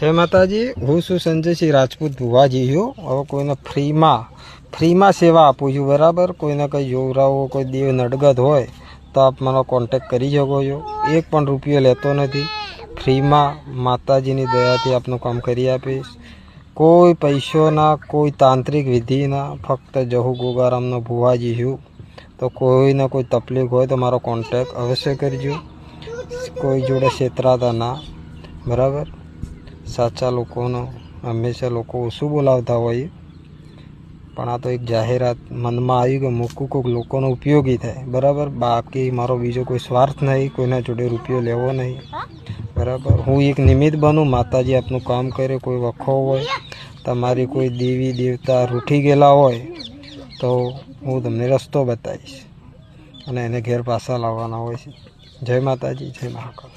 જય માતાજી, હું છું સંજયસિંહ રાજપૂત ભુવાજી છું હવે કોઈને ફ્રીમાં ફ્રીમાં સેવા આપું છું, બરાબર? કોઈને કંઈ જોવરાવો કોઈ દેવ નડગત હોય, તો આપ મારો કોન્ટેક કરી શકો છો. એક પણ રૂપિયો લેતો નથી. ફ્રીમાં માતાજીની દયાથી આપનું કામ કરી આપીશ. કોઈ પૈસોના, કોઈ તાંત્રિક વિધિના, ફક્ત જહુ ગોગારામનો ભુવાજી છું. તો કોઈને કોઈ તકલીફ હોય તો મારો કોન્ટેક અવશ્ય કરજો. કોઈ જોડે છેતરાતા ના, બરાબર? સાચા લોકોનો, હંમેશા લોકો ઓછું બોલાવતા હોય. પણ આ તો એક જાહેરાત મનમાં આવી કે મૂકું કોઈક લોકોનો ઉપયોગી થાય. બરાબર? બાકી મારો બીજો કોઈ સ્વાર્થ નહીં, કોઈના જોડે રૂપિયો લેવો નહીં. બરાબર? હું એક નિમિત્ત બનું, માતાજી આપનું કામ કરે, કોઈ વખો હોય, તમારી કોઈ દેવી દેવતા રૂઠી ગયેલા હોય, તો હું તમને રસ્તો બતાવીશ. અને એને ઘેર પાછા લાવવાના હોય છે. જય માતાજી, જય મહાકાળ